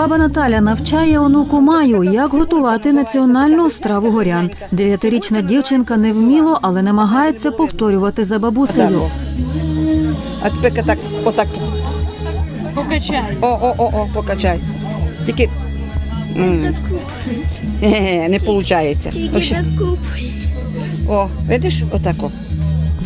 Баба Наталя навчає онуку Маю, як готувати національну страву горян. Дев'ятирічна дівчинка невміло, але намагається повторювати за бабусею. А тепер так, отак. Покачай. О, о, о, о, покачай. Тільки. м, ге-ге, Не виходить. О, видиш, отако.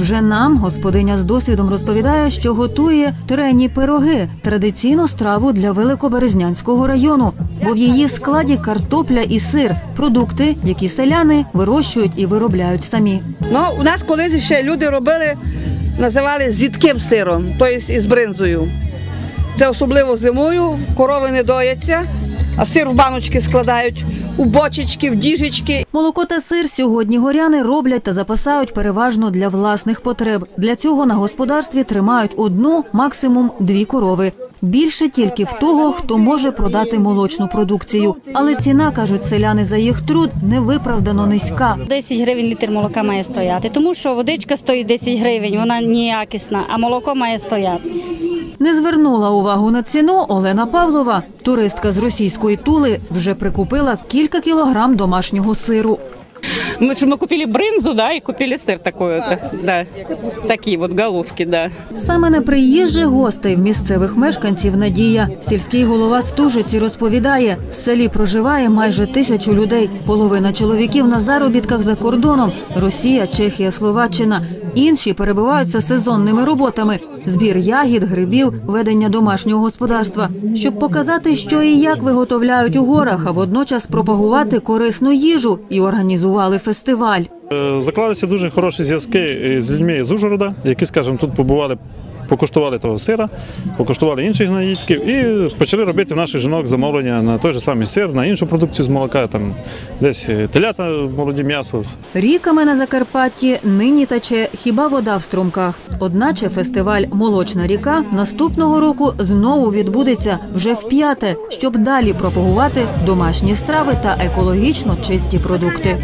Вже нам господиня з досвідом розповідає, що готує трені пироги традиційну страву для Великоберезнянського району, бо в її складі картопля і сир продукти, які селяни вирощують і виробляють самі. Ну, у нас колись ще люди робили, називали зітким сиром, тобто із бринзою. Це особливо зимою, корови не дояться, а сир в баночки складають, у бочечки, в діжечки. Молоко та сир сьогодні горяни роблять та запасають переважно для власних потреб. Для цього на господарстві тримають одну, максимум дві корови. Більше тільки в того, хто може продати молочну продукцію. Але ціна, кажуть селяни, за їх труд невиправдано низька. 10 гривень літр молока має стояти, тому що водичка стоїть 10 гривень, вона ніякісна, а молоко має стояти. Не звернула увагу на ціну Олена Павлова. Туристка з російської тули вже прикупила кілька кілограм домашнього сиру. Мы, что, мы купили брынзу, да, и купили сыр такой вот, да, такие вот головки, да. Саме на приїжджих гостей в місцевих мешканців Надія. Сільський голова Стужиці розповідає, в селі проживає майже тисячу людей. Половина чоловіків на заробітках за кордоном Росія, Чехія, Словаччина. Інші перебуваються сезонними роботами: збір ягід, грибів, ведення домашнього господарства, щоб показати, що і як виготовляють у горах, а водночас пропагувати корисну їжу і організували фестиваль. Е, Заклалися дуже хороші зв'язки з людьми з Ужгорода, які, скажімо, тут побували, покуштували того сира, покуштували інших наїдків і почали робити в наших жінок замовлення на той же самий сир, на іншу продукцію з молока, там десь е, телята, молоді м'ясо. Ріками на Закарпатті нині тече хіба вода в струмках. Одначе фестиваль Молочна ріка наступного року знову відбудеться вже вп'яте, щоб далі пропагувати домашні страви та екологічно чисті продукти.